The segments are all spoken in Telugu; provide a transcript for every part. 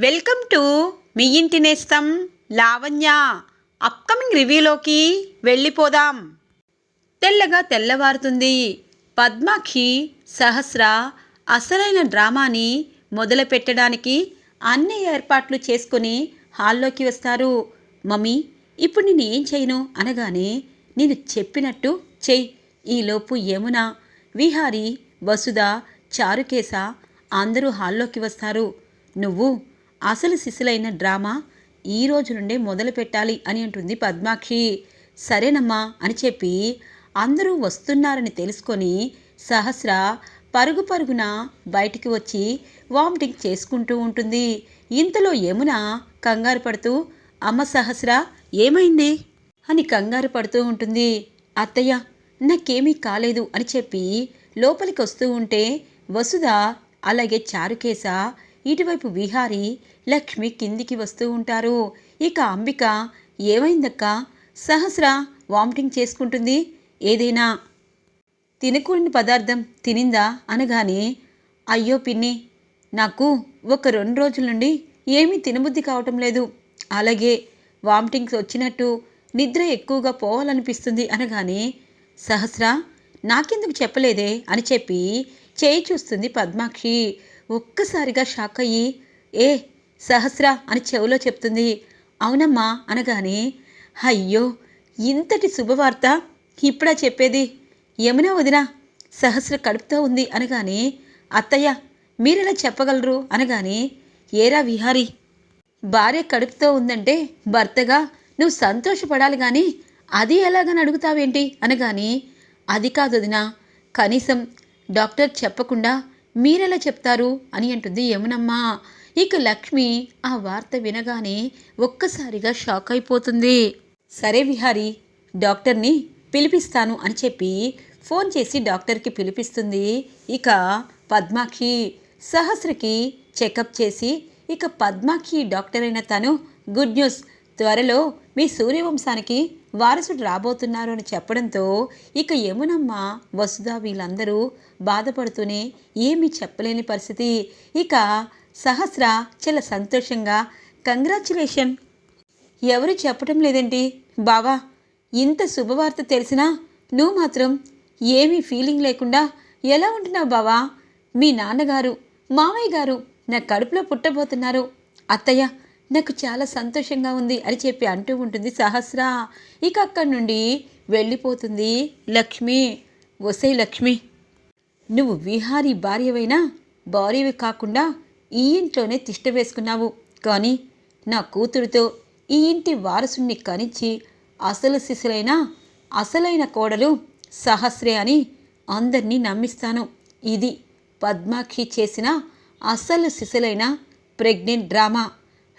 వెల్కమ్ టు మీ ఇంటి నేస్తం లావణ్య. అప్కమింగ్ రివ్యూలోకి వెళ్ళిపోదాం. తెల్లగా తెల్లవారుతుంది. పద్మాక్షి సహస్ర అసలైన డ్రామాని మొదలుపెట్టడానికి అన్ని ఏర్పాట్లు చేసుకొని హాల్లోకి వస్తారు. మమ్మీ ఇప్పుడు నేను ఏం చేయను? అనగానే నేను చెప్పినట్టు చెయ్యి ఈలోపు యమున విహారి వసుధ చారుకేశ అందరూ హాల్లోకి వస్తారు. నువ్వు అసలు శిశులైన డ్రామా ఈ రోజు నుండే మొదలు పెట్టాలి అని అంటుంది పద్మాక్షి. సరేనమ్మా అని చెప్పి అందరూ వస్తున్నారని తెలుసుకొని సహస్ర పరుగు పరుగున బయటికి వచ్చి వామిటింగ్ చేసుకుంటూ ఉంటుంది. ఇంతలో యమున కంగారు పడుతూ అమ్మ సహస్ర ఏమైంది? అని కంగారు పడుతూ ఉంటుంది. అత్తయ్య నాకేమీ కాలేదు అని చెప్పి లోపలికి వస్తూ ఉంటే వసుధ అలాగే చారుకేశ ఇటువైపు విహారి లక్ష్మి కిందికి వస్తూ ఉంటారు. ఇక అంబిక ఏమైందక్క? సహస్ర వామిటింగ్ చేసుకుంటుంది. ఏదైనా తినకూడని పదార్థం తినిందా అనగానే అయ్యో పిన్ని నాకు ఒక రెండు రోజుల నుండి ఏమీ తినబుద్ధి కావటం లేదు. అలాగే వామిటింగ్స్ వచ్చినట్టు నిద్ర ఎక్కువగా పోవాలనిపిస్తుంది అనగానే సహస్ర నాకెందుకు చెప్పలేదే అని చెప్పి చేయి చూస్తుంది పద్మాక్షి. ఒక్కసారిగా షాక్ అయ్యి ఏ సహస్ర అని చెవిలో చెప్తుంది. అవునమ్మా అనగానే అయ్యో ఇంతటి శుభవార్త ఇప్పుడా చెప్పేది? యమున వదినా సహస్ర కడుపుతో ఉంది అనగానే అత్తయ్య మీరెలా చెప్పగలరు? అనగానే ఏరా విహారీ భార్య కడుపుతో ఉందంటే భర్తగా నువ్వు సంతోషపడాలి కానీ అది ఎలాగని అడుగుతావేంటి? అనగాని అది కాదు వదినా కనీసం డాక్టర్ చెప్పకుండా మీరెలా చెప్తారు? అని అంటుంది యమునమ్మ. ఇక లక్ష్మి ఆ వార్త వినగానే ఒక్కసారిగా షాక్ అయిపోతుంది. సరే విహారి డాక్టర్ని పిలిపిస్తాను అని చెప్పి ఫోన్ చేసి డాక్టర్కి పిలిపిస్తుంది. ఇక పద్మాక్షి సహస్రకి చెకప్ చేసి ఇక పద్మాక్షి డాక్టర్ అయిన తను గుడ్ న్యూస్ త్వరలో మీ సూర్యవంశానికి వారసుడు రాబోతున్నారు అని చెప్పడంతో ఇక యమునమ్మ వసుధ వీళ్ళందరూ బాధపడుతూనే ఏమీ చెప్పలేని పరిస్థితి. ఇక సహస్ర చాలా సంతోషంగా కంగ్రాచులేషన్! ఎవరు చెప్పటం లేదేంటి? బావా ఇంత శుభవార్త తెలిసినా నువ్వు మాత్రం ఏమీ ఫీలింగ్ లేకుండా ఎలా ఉంటున్నావు బావా? మీ నాన్నగారు మామయ్య గారు నా కడుపులో పుట్టబోతున్నారు. అత్తయ్య నాకు చాలా సంతోషంగా ఉంది అని చెప్పి అంటూ ఉంటుంది సహస్ర. ఇక అక్కడి నుండి వెళ్ళిపోతుంది లక్ష్మి. వసే లక్ష్మి నువ్వు విహారీ భార్యవైనా భార్యవి కాకుండా ఈ ఇంట్లోనే తిష్ట వేసుకున్నావు. కానీ నా కూతురుతో ఈ ఇంటి వారసుణ్ణి కనిచ్చి అసలు శిశులైన అసలైన కోడలు సహస్రే అని అందరినీ నమ్మిస్తాను. ఇది పద్మాక్షి చేసిన అసలు శిశులైన ప్రెగ్నెంట్ డ్రామా.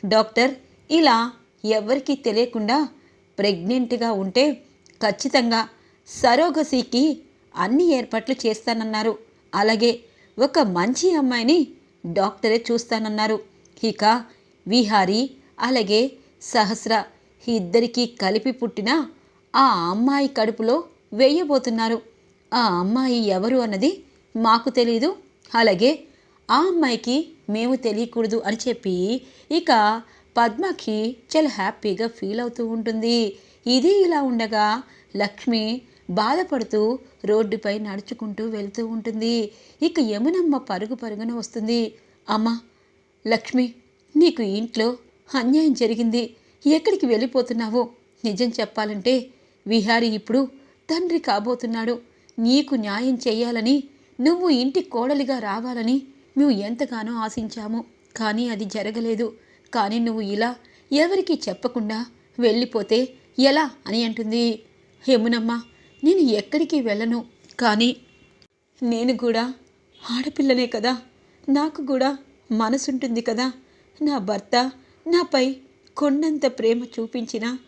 డాక్టర్ ఇలా ఎవరికీ తెలియకుండా ప్రెగ్నెంట్గా ఉంటే ఖచ్చితంగా సరోగసీకి అన్ని ఏర్పాట్లు చేస్తానన్నారు. అలాగే ఒక మంచి అమ్మాయిని డాక్టరే చూస్తానన్నారు. ఇక విహారి అలాగే సహస్ర ఇద్దరికీ కలిపి పుట్టిన ఆ అమ్మాయి కడుపులో వేయబోతున్నారు. ఆ అమ్మాయి ఎవరు అన్నది మాకు తెలీదు. అలాగే ఆ అమ్మాయికి మేము తెలియకూడదు అని చెప్పి ఇక పద్మకి చాలా హ్యాపీగా ఫీల్ అవుతూ ఉంటుంది. ఇది ఇలా ఉండగా లక్ష్మి బాధపడుతూ రోడ్డుపై నడుచుకుంటూ వెళ్తూ ఉంటుంది. ఇక యమునమ్మ పరుగు పరుగున వస్తుంది. అమ్మ లక్ష్మి నీకు ఇంట్లో అన్యాయం జరిగింది. ఎక్కడికి వెళ్ళిపోతున్నావో? నిజం చెప్పాలంటే విహారి ఇప్పుడు తండ్రి కాబోతున్నాడు. నీకు న్యాయం చేయాలని నువ్వు ఇంటి కోడలిగా రావాలని మేము ఎంతగానో ఆశించాము. కానీ అది జరగలేదు. కానీ నువ్వు ఇలా ఎవరికీ చెప్పకుండా వెళ్ళిపోతే ఎలా అని అంటుంది. యమునమ్మ నేను ఎక్కడికి వెళ్ళను. కానీ నేను కూడా ఆడపిల్లనే కదా. నాకు కూడా మనసుంటుంది కదా. నా భర్త నాపై కొండంత ప్రేమ చూపించినా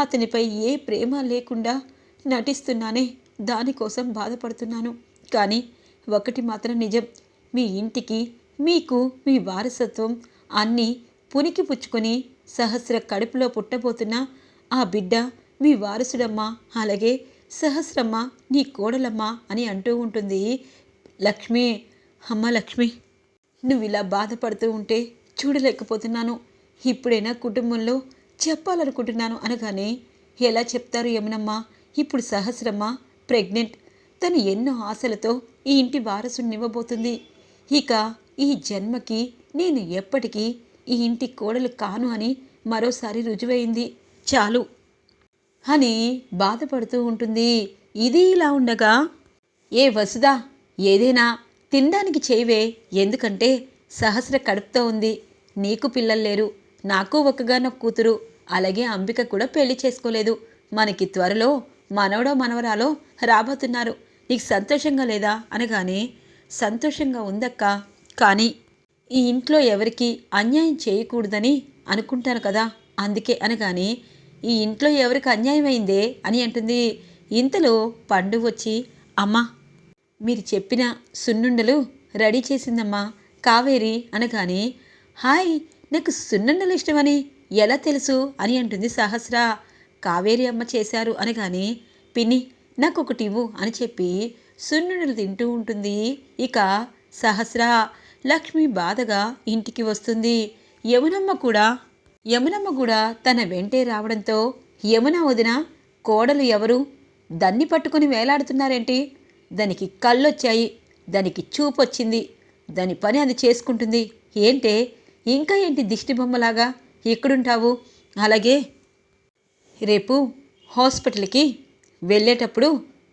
అతనిపై ఏ ప్రేమ లేకుండా నటిస్తున్నానే దానికోసం బాధపడుతున్నాను. కానీ ఒకటి మాత్రం నిజం. మీ ఇంటికి మీకు మీ వారసత్వం అన్నీ పునికి పుచ్చుకొని సహస్ర కడుపులో పుట్టబోతున్న ఆ బిడ్డ మీ వారసుడమ్మ. అలాగే సహస్రమ్మ నీ కోడలమ్మా అని అంటూ ఉంటుంది. లక్ష్మి అమ్మ లక్ష్మి నువ్వు ఇలా బాధపడుతూ ఉంటే చూడలేకపోతున్నాను. ఇప్పుడైనా కుటుంబంలో చెప్పాలనుకుంటున్నాను అనగానే ఎలా చెప్తారు యమునమ్మ? ఇప్పుడు సహస్రమ్మ ప్రెగ్నెంట్ తను ఎన్నో ఆశలతో ఈ ఇంటి వారసునివ్వబోతుంది ఇక ఈ జన్మకి నేను ఎప్పటికీ ఈ ఇంటి కోడలు కాను అని మరోసారి రుజువైంది. చాలు. అని బాధపడుతూ ఉంటుంది. ఇది ఇలా ఉండగా ఏ వసుదా ఏదైనా తినడానికి చేయవే ఎందుకంటే సహస్ర కడుపుతో ఉంది. నీకు పిల్లలు లేరు నాకు ఒక్కగానొక్క కూతురు అలాగే అంబిక కూడా పెళ్ళి చేసుకోలేదు. మనకి త్వరలో మనవడో మనవరాలో రాబోతున్నారు. నీకు సంతోషంగా లేదా? అనగానే సంతోషంగా ఉందక్క కానీ ఈ ఇంట్లో ఎవరికి అన్యాయం చేయకూడదని అనుకుంటాను కదా అందుకే అనగానే ఈ ఇంట్లో ఎవరికి అన్యాయం అయిందే అని అంటుంది. ఇంతలో పండు వచ్చి అమ్మా మీరు చెప్పిన సున్నుండలు రెడీ చేసిందమ్మా కావేరి అనగానే హాయ్ నాకు సున్నుండలు ఇష్టమని ఎలా తెలుసు? అని అంటుంది సహస్ర. కావేరి అమ్మ చేశారు అనగానే పిన్ని నాకు ఒకటి ఇవ్వు అని చెప్పి సున్నుండలు తింటూ ఉంటుంది. ఇక సహస్ర. లక్ష్మి బాధగా ఇంటికి వస్తుంది. యమునమ్మ కూడా యమునమ్మ కూడా తన వెంటే రావడంతో యమున వదిన కోడలు ఎవరు? దాన్ని పట్టుకొని వేలాడుతున్నారేంటి? దానికి కళ్ళొచ్చాయి దానికి చూపొచ్చింది. దాని పని అది చేసుకుంటుంది. ఏంటే? ఇంకా ఏంటి దిష్టి బొమ్మలాగా? ఎక్కడుంటావు? అలాగే రేపు హాస్పిటల్కి వెళ్ళేటప్పుడు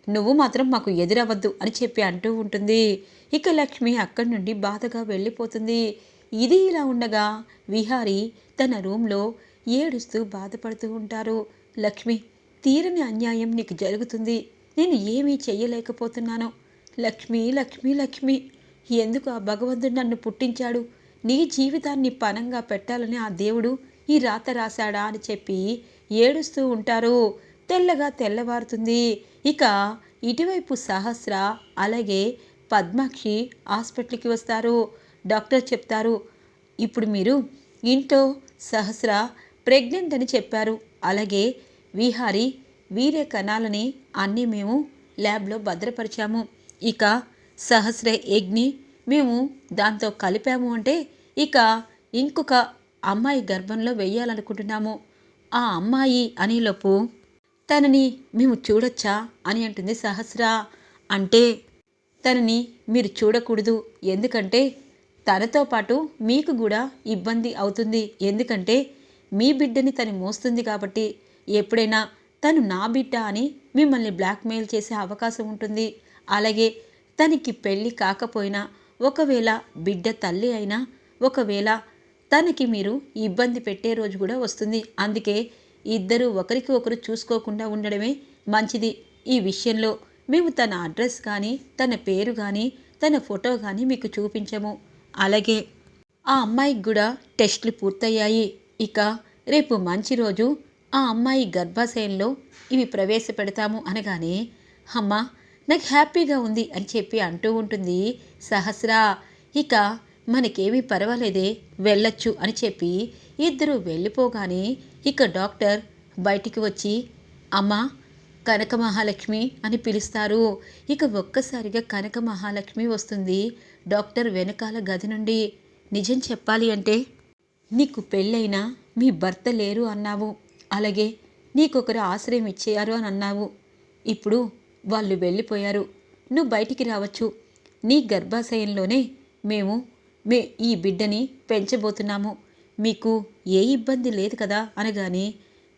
నువ్వు మాత్రం మాకు ఎదురవ్వద్దు అని చెప్పి అంటూ ఉంటుంది. ఇక లక్ష్మి అక్కడి నుండి బాధగా వెళ్ళిపోతుంది. ఇది ఇలా ఉండగా విహారి తన రూమ్లో ఏడుస్తూ బాధపడుతూ ఉంటారు. లక్ష్మి తీరని అన్యాయం నీకు జరుగుతుంది. నేను ఏమీ చెయ్యలేకపోతున్నాను. లక్ష్మి లక్ష్మి లక్ష్మి ఎందుకు ఆ భగవంతుడు నన్ను పుట్టించాడు? నీ జీవితాన్ని పనంగా పెట్టాలని ఆ దేవుడు ఈ రాత రాశాడా అని చెప్పి ఏడుస్తూ ఉంటారు. తెల్లగా తెల్లవారుతుంది. ఇక ఇటువైపు సహస్ర అలాగే పద్మాక్షి హాస్పిటల్కి వస్తారు. డాక్టర్ చెప్తారు. ఇప్పుడు మీరు ఇంట్లో సహస్ర ప్రెగ్నెంట్ అని చెప్పారు. అలాగే విహారి వీర్య కణాలని అన్నీ మేము ల్యాబ్లో భద్రపరిచాము. ఇక సహస్ర యజ్ఞి మేము దాంతో కలిపాము అంటే ఇక ఇంకొక అమ్మాయి గర్భంలో వెయ్యాలనుకుంటున్నాము ఆ అమ్మాయి అనేలోపు తనని మేము చూడొచ్చా అని అంటుంది సహస్ర. అంటే తనని మీరు చూడకూడదు. ఎందుకంటే తనతో పాటు మీకు కూడా ఇబ్బంది అవుతుంది. ఎందుకంటే మీ బిడ్డని తను మోస్తుంది కాబట్టి ఎప్పుడైనా తను నా బిడ్డ అని మిమ్మల్ని బ్లాక్మెయిల్ చేసే అవకాశం ఉంటుంది. అలాగే తనకి పెళ్ళి కాకపోయినా ఒకవేళ బిడ్డ తల్లి అయినా ఒకవేళ తనకి మీరు ఇబ్బంది పెట్టే రోజు కూడా వస్తుంది. అందుకే ఇద్దరు ఒకరికి ఒకరు చూసుకోకుండా ఉండడమే మంచిది. ఈ విషయంలో మేము తన అడ్రస్ కానీ తన పేరు కానీ తన ఫోటో కానీ మీకు చూపించము. అలాగే ఆ అమ్మాయికి కూడా టెస్టులు పూర్తయ్యాయి. ఇక రేపు మంచి రోజు ఆ అమ్మాయి గర్భాశయంలో ఇవి ప్రవేశపెడతాము అనగానే అమ్మా నాకు హ్యాపీగా ఉంది అని చెప్పి అంటూ ఉంటుంది సహస్ర. ఇక మనకేమీ పర్వాలేదే వెళ్ళొచ్చు అని చెప్పి ఇద్దరు వెళ్ళిపోగానే ఇక డాక్టర్ బయటికి వచ్చి అమ్మా కనక మహాలక్ష్మి అని పిలుస్తారు. ఇక ఒక్కసారిగా కనక మహాలక్ష్మి వస్తుంది. డాక్టర్ వెనకాల గది నుండి నిజం చెప్పాలి అంటే నీకు పెళ్ళైనా మీ భర్త లేరు అన్నావు. అలాగే నీకొకరు ఆశ్రయం ఇచ్చేయారు అని అన్నావు. ఇప్పుడు వాళ్ళు వెళ్ళిపోయారు. నువ్వు బయటికి రావచ్చు. నీ గర్భాశయంలోనే మేము మే ఈ బిడ్డని పెంచబోతున్నాము. మీకు ఏ ఇబ్బంది లేదు కదా అనగానే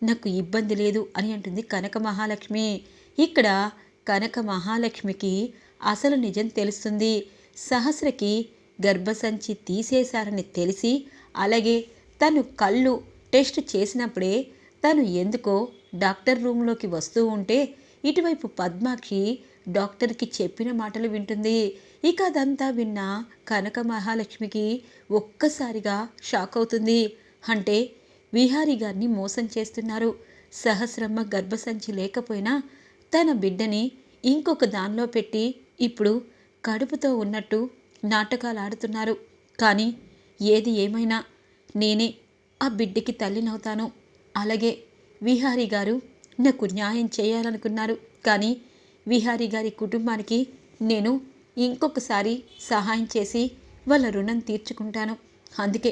నాకు ఇబ్బంది లేదు అని అంటుంది కనక మహాలక్ష్మి. ఇక్కడ కనక మహాలక్ష్మికి అసలు నిజం తెలుస్తుంది. సహస్రకి గర్భసంచి తీసేశారని తెలిసి అలాగే తను కళ్ళు టెస్ట్ చేసినప్పుడే తను ఎందుకో డాక్టర్ రూమ్లోకి వస్తూ ఉంటే ఇటువైపు పద్మాక్షి డాక్టర్కి చెప్పిన మాటలు వింటుంది. ఇక అదంతా విన్న కనక మహాలక్ష్మికి ఒక్కసారిగా షాక్ అవుతుంది. అంటే విహారీ గారిని మోసం చేస్తున్నారు. సహస్రమ్మ గర్భసంచి లేకపోయినా తన బిడ్డని ఇంకొక దానిలో పెట్టి ఇప్పుడు కడుపుతో ఉన్నట్టు నాటకాలు ఆడుతున్నారు కానీ ఏది ఏమైనా నేనే ఆ బిడ్డకి తల్లినవుతాను. అలాగే విహారీ గారు నాకు న్యాయం చేయాలనుకున్నారు. కానీ విహారీ గారి కుటుంబానికి నేను ఇంకొకసారి సహాయం చేసి వాళ్ళ రుణం తీర్చుకుంటాను. అందుకే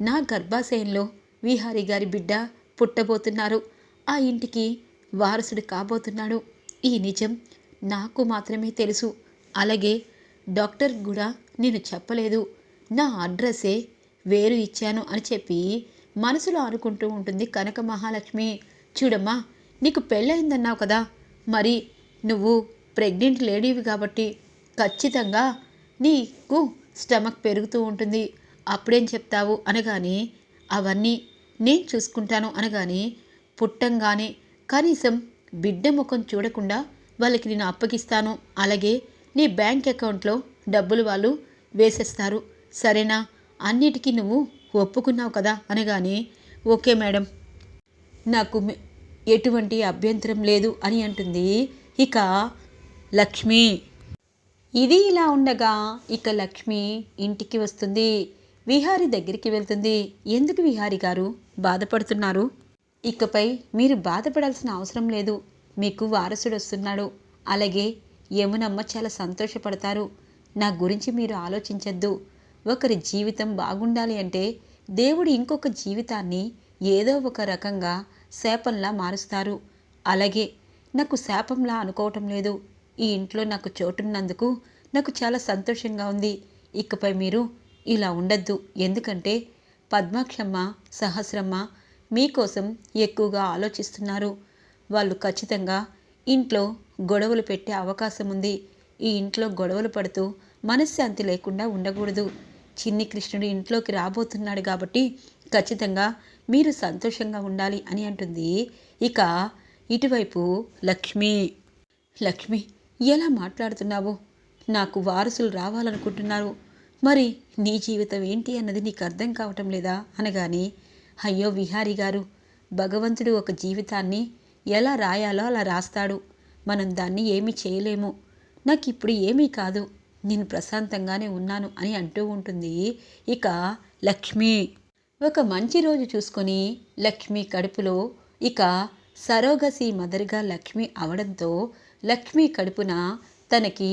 నా గర్భాశయంలో విహారి గారి బిడ్డ పుట్టబోతున్నారు. ఆ ఇంటికి వారసుడు కాబోతున్నాడు. ఈ నిజం నాకు మాత్రమే తెలుసు. అలాగే డాక్టర్ కూడా నేను చెప్పలేదు. నా అడ్రస్సే వేరు ఇచ్చాను అని చెప్పి మనసులో అనుకుంటూ ఉంటుంది కనక మహాలక్ష్మి. చూడమ్మా నీకు పెళ్ళయిందన్నావు కదా. మరి నువ్వు ప్రెగ్నెంట్ లేడీవి కాబట్టి ఖచ్చితంగా నీకు స్టమక్ పెరుగుతూ ఉంటుంది. అప్పుడేం చెప్తావు అనగానే అవన్నీ నేను చూసుకుంటాను అనగానే పుట్టంగానే కనీసం బిడ్డ ముఖం చూడకుండా వాళ్ళకి నేను అప్పగిస్తాను. అలాగే నీ బ్యాంక్ అకౌంట్లో డబ్బులు వాళ్ళు వేసేస్తారు. సరేనా? అన్నిటికీ నువ్వు ఒప్పుకున్నావు కదా? అనగానే ఓకే మేడం. నాకు ఎటువంటి అభ్యంతరం లేదు అని అంటుంది ఇక లక్ష్మి. ఇది ఇలా ఉండగా ఇక లక్ష్మి ఇంటికి వస్తుంది. విహారి దగ్గరికి వెళ్తుంది. ఎందుకు విహారి గారు? బాధపడుతున్నారు. ఇకపై మీరు బాధపడాల్సిన అవసరం లేదు. మీకు వారసుడు వస్తున్నాడు అలాగే యమునమ్మ చాలా సంతోషపడతారు. నా గురించి మీరు ఆలోచించద్దు. ఒకరి జీవితం బాగుండాలి అంటే దేవుడు ఇంకొక జీవితాన్ని ఏదో ఒక రకంగా శాపంలా మారుస్తారు. అలాగే నాకు శాపంలా అనుకోవటం లేదు. ఈ ఇంట్లో నాకు చోటున్నందుకు నాకు చాలా సంతోషంగా ఉంది. ఇకపై మీరు ఇలా ఉండద్దు. ఎందుకంటే పద్మాక్షమ్మ సహస్రమ్మ మీకోసం ఎక్కువగా ఆలోచిస్తున్నారు. వాళ్ళు ఖచ్చితంగా ఇంట్లో గొడవలు పెట్టే అవకాశం ఉంది. ఈ ఇంట్లో గొడవలు పడుతూ మనశ్శాంతి లేకుండా ఉండకూడదు. చిన్ని కృష్ణుడు ఇంట్లోకి రాబోతున్నాడు కాబట్టి ఖచ్చితంగా మీరు సంతోషంగా ఉండాలి అని అంటుంది. ఇక ఇటువైపు లక్ష్మి. లక్ష్మి ఎలా మాట్లాడుతున్నావు? నాకు వారసులు రావాలనుకుంటున్నారు. మరి నీ జీవితం ఏంటి అన్నది నీకు అర్థం కావటం లేదా? అనగానే అయ్యో విహారి గారు భగవంతుడు ఒక జీవితాన్ని ఎలా రాయాలో అలా రాస్తాడు. మనం దాన్ని ఏమీ చేయలేము. నాకు ఇప్పుడు ఏమీ కాదు. నేను ప్రశాంతంగానే ఉన్నాను అని అంటూ ఉంటుంది. ఇక లక్ష్మి. ఒక మంచి రోజు చూసుకొని లక్ష్మి కడుపులో ఇక సరోగసి మదర్గా లక్ష్మి అవడంతో లక్ష్మి కడుపున తనకి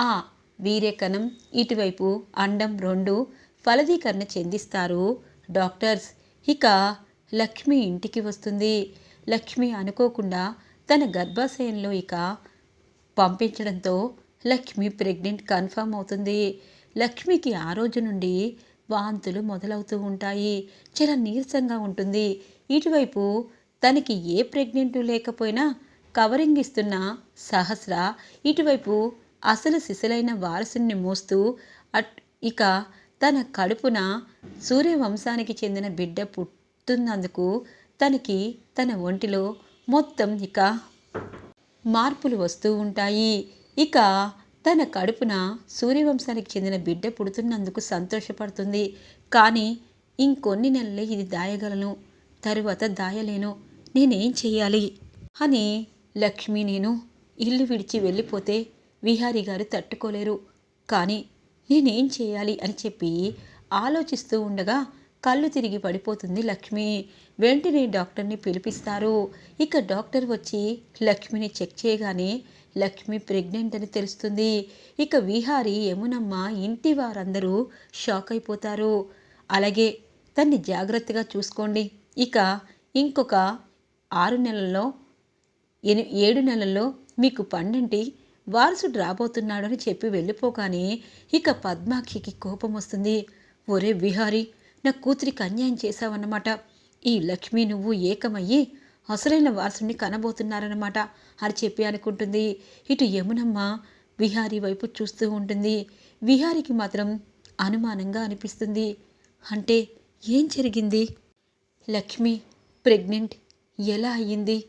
ఆ వీరేకనం ఇటువైపు అండం రెండు ఫలదీకరణ చెందిస్తారు. డాక్టర్స్ ఇక లక్ష్మి ఇంటికి వస్తుంది. లక్ష్మి అనుకోకుండా తన గర్భాశయంలో ఇక పంపించడంతో లక్ష్మి ప్రెగ్నెంట్ కన్ఫర్మ్ అవుతుంది. లక్ష్మికి ఆ రోజు నుండి వాంతులు మొదలవుతూ ఉంటాయి. చాలా నీరసంగా ఉంటుంది. ఇటువైపు తనకి ఏ ప్రెగ్నెంట్ లేకపోయినా కవరింగ్ ఇస్తున్న సహస్ర ఇటువైపు అసలు సిసలైన వారసుని మోస్తూ అట్ ఇక తన కడుపున సూర్యవంశానికి చెందిన బిడ్డ పుట్టున్నందుకు తనకి తన ఒంటిలో మొత్తం ఇక మార్పులు వస్తూ ఉంటాయి. ఇక తన కడుపున సూర్యవంశానికి చెందిన బిడ్డ పుడుతున్నందుకు సంతోషపడుతుంది. కానీ ఇంకొన్ని నెలలే ఇది దాయగలను. తరువాత దాయలేను. నేనేం చేయాలి అని లక్ష్మి నేను ఇల్లు విడిచి వెళ్ళిపోతే విహారి గారు తట్టుకోలేరు. కానీ నేనేం చేయాలి అని చెప్పి ఆలోచిస్తూ ఉండగా కళ్ళు తిరిగి పడిపోతుంది లక్ష్మి. వెంటనే డాక్టర్ని పిలిపిస్తారు. ఇక డాక్టర్ వచ్చి లక్ష్మిని చెక్ చేయగానే లక్ష్మి ప్రెగ్నెంట్ అని తెలుస్తుంది. ఇక విహారి యమునమ్మ ఇంటి వారందరూ షాక్ అయిపోతారు. అలాగే తన్ని జాగ్రత్తగా చూసుకోండి. ఇక ఇంకొక ఆరు నెలల్లో ఏడు నెలల్లో మీకు పండంటి వారసుడు రాబోతున్నాడు అని చెప్పి వెళ్ళిపోగానే ఇక పద్మాక్షికి కోపం వస్తుంది. ఒరే విహారి నా కూతురికి అన్యాయం చేశావన్నమాట. ఈ లక్ష్మి నువ్వు ఏకమయ్యి అసలైన వారసుని కనబోతున్నారన్నమాట అని చెప్పి అనుకుంటుంది. ఇటు యమునమ్మ విహారీ వైపు చూస్తూ ఉంటుంది. విహారికి మాత్రం అనుమానంగా అనిపిస్తుంది. అంటే ఏం జరిగింది? లక్ష్మి ప్రెగ్నెంట్ ఎలా అయ్యింది?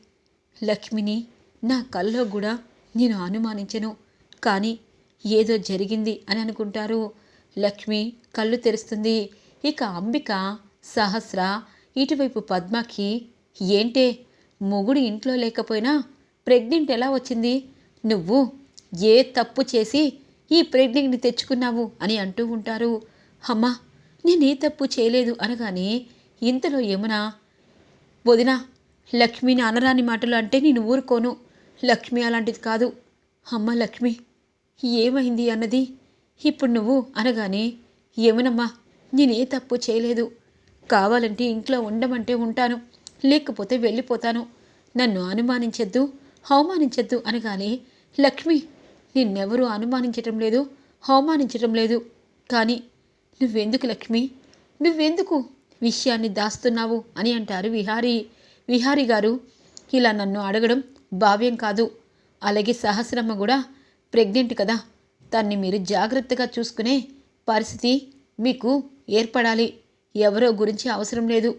లక్ష్మిని నా కల్లో కూడా నేను అనుమానించను. కానీ ఏదో జరిగింది అని అనుకుంటారు. లక్ష్మి కళ్ళు తెరుస్తుంది. ఇక అంబిక సహస్ర ఇటువైపు పద్మకి ఏంటే మొగుడు ఇంట్లో లేకపోయినా ప్రెగ్నెంట్ ఎలా వచ్చింది? నువ్వు ఏ తప్పు చేసి ఈ ప్రెగ్నెంట్ని తెచ్చుకున్నావు? అని అంటూ ఉంటారు. అమ్మా నేనే తప్పు చేయలేదు అనగానే ఇంతలో యమున వదిన లక్ష్మిని అనరాని మాటలు అంటే నేను ఊరుకోను. లక్ష్మి అలాంటిది కాదు. అమ్మ లక్ష్మి ఏమైంది అన్నది? ఇప్పుడు నువ్వు అనగానే ఏమనమ్మా నేనే తప్పు చేయలేదు. కావాలంటే ఇంట్లో ఉండమంటే ఉంటాను లేకపోతే వెళ్ళిపోతాను. నన్ను అనుమానించద్దు అవమానించద్దు అనగానే లక్ష్మి నిన్నెవరూ అనుమానించటం లేదు అవమానించటం లేదు. కానీ నువ్వెందుకు లక్ష్మి? నువ్వెందుకు విషయాన్ని దాస్తున్నావు అని అంటారు విహారీ. విహారీ గారు ఇలా నన్ను అడగడం భావ్యం కాదు. అలాగే సహస్రమ్మ కూడా ప్రెగ్నెంట్ కదా. తన్ని మీరు జాగ్రత్తగా చూసుకునే పరిస్థితి మీకు ఏర్పడాలి. ఎవరో గురించి అవసరం లేదు.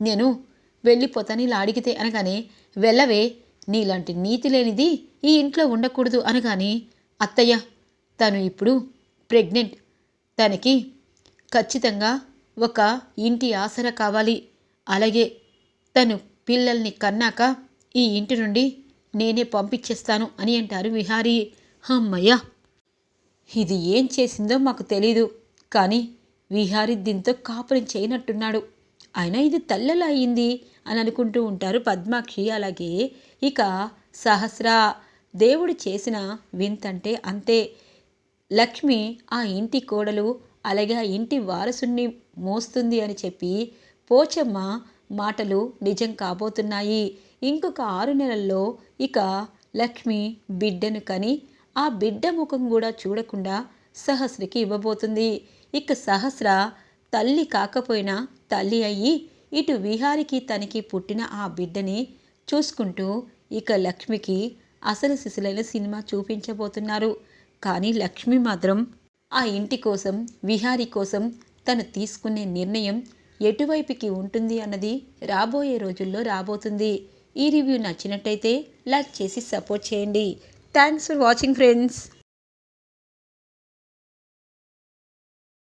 నేను వెళ్ళిపోతాను ఇలా అడిగితే అనగానే వెళ్ళవే నీలాంటి నీతి లేనిది ఈ ఇంట్లో ఉండకూడదు అనగానే అత్తయ్య తను ఇప్పుడు ప్రెగ్నెంట్. తనకి ఖచ్చితంగా ఒక ఇంటి ఆసరా కావాలి. అలాగే తను పిల్లల్ని కన్నాక ఈ ఇంటి నుండి నేనే పంపించేస్తాను అని అంటారు విహారీ. అమ్మయ్యా ఇది ఏం చేసిందో మాకు తెలీదు. కానీ విహారీ దీంతో కాపురం చేయనట్టున్నాడు. అయినా ఇది తల్లెలా అయింది అని అనుకుంటూ ఉంటారు పద్మాక్షి. అలాగే ఇక సహస్ర దేవుడు చేసిన వింతంటే అంతే. లక్ష్మి ఆ ఇంటి కోడలు అలాగే ఆ ఇంటి వారసుని మోస్తుంది అని చెప్పి పోచమ్మ మాటలు నిజం కాబోతున్నాయి. ఇంకొక ఆరు నెలల్లో ఇక లక్ష్మి బిడ్డను కని ఆ బిడ్డ ముఖం కూడా చూడకుండా సహస్రకి ఇవ్వబోతుంది. ఇక సహస్ర తల్లి కాకపోయినా తల్లి అయ్యి ఇటు విహారికి తనకి పుట్టిన ఆ బిడ్డని చూసుకుంటూ ఇక లక్ష్మికి అసలు సిసలైన సినిమా చూపించబోతున్నారు. కానీ లక్ష్మి మాత్రం ఆ ఇంటి కోసం విహారీ కోసం తను తీసుకునే నిర్ణయం ఎటువైపుకి ఉంటుంది అన్నది రాబోయే రోజుల్లో రాబోతుంది. ఈ రివ్యూ నచ్చినట్టయితే లైక్ చేసి సపోర్ట్ చేయండి. Thanks for watching friends